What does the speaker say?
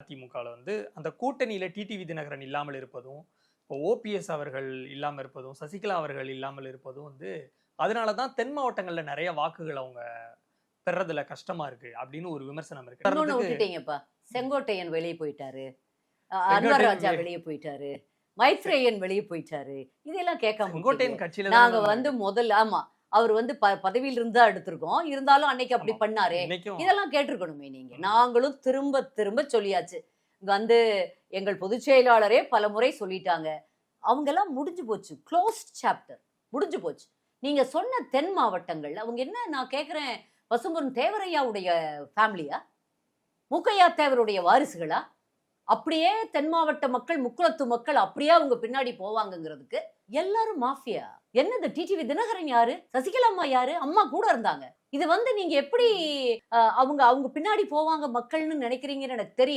அதிமுகவில் வந்து அந்த கூட்டணியில டிடிவி தினகரன் இல்லாமல் இருப்பதும் இப்போ ஓபிஎஸ் அவர்கள் இல்லாமல் இருப்பதும் சசிகலா அவர்கள் இல்லாமல் இருப்பதும் வந்து அதனால தான் தென் மாவட்டங்கள்ல நிறைய வாக்குகள் அவங்க பெறதுல கஷ்டமா இருக்கு அப்படின்னு ஒரு விமர்சனம் இருக்கு. விட்டுட்டீங்கப்பா. செங்கோட்டையன் வெளியே போயிட்டாரு. அன்வர் ராஜா வெளியே- போயிட்டாரு. மைத்ரேயன் வெளியே போயிட்டாரு. இதெல்லாம் கேட்காம செங்கோட்டையன். கட்சியில நாங்க வந்து முதல்ல ஆமா. அவர் வந்து ப பதவியில இருந்தா எடுத்திருக்கோம். இருந்தாலும் அன்னைக்கு அப்படி. பண்ணாரே. இதெல்லாம் கேட்டிருக்கணுமே நீங்க. நாங்களும் திரும்ப திரும்ப சொல்லியாச்சு. இங்க வந்து எங்கள் பொதுச் செயலாளரே பல முறை சொல்லிட்டாங்க. அவங்க எல்லாம் முடிஞ்சு போச்சு. க்ளோஸ்ட் சாப்டர் முடிஞ்சு போச்சு. நீங்க சொன்ன தென் மாவட்டங்கள்ல அவங்க என்ன நான் கேக்குறேன் பசும்பொன் தேவரையாவுடைய ஃபேமிலியா மூக்கையா தேவருடைய வாரிசுகளா? அப்படியே தென் மாவட்ட மக்கள் முக்குளத்து மக்கள் அப்படியே அவங்க பின்னாடி போவாங்கங்கிறதுக்கு எல்லாரும் மாஃபியா? என்னது டிடிவி தினகரன் யாரு? சசிகலா அம்மா யாரு? அம்மா கூட இருந்தாங்க. இது வந்து நீங்க எப்படி அஹ், அவங்க அவங்க பின்னாடி போவாங்க மக்கள்னு நினைக்கிறீங்கன்னு எனக்கு தெரியல.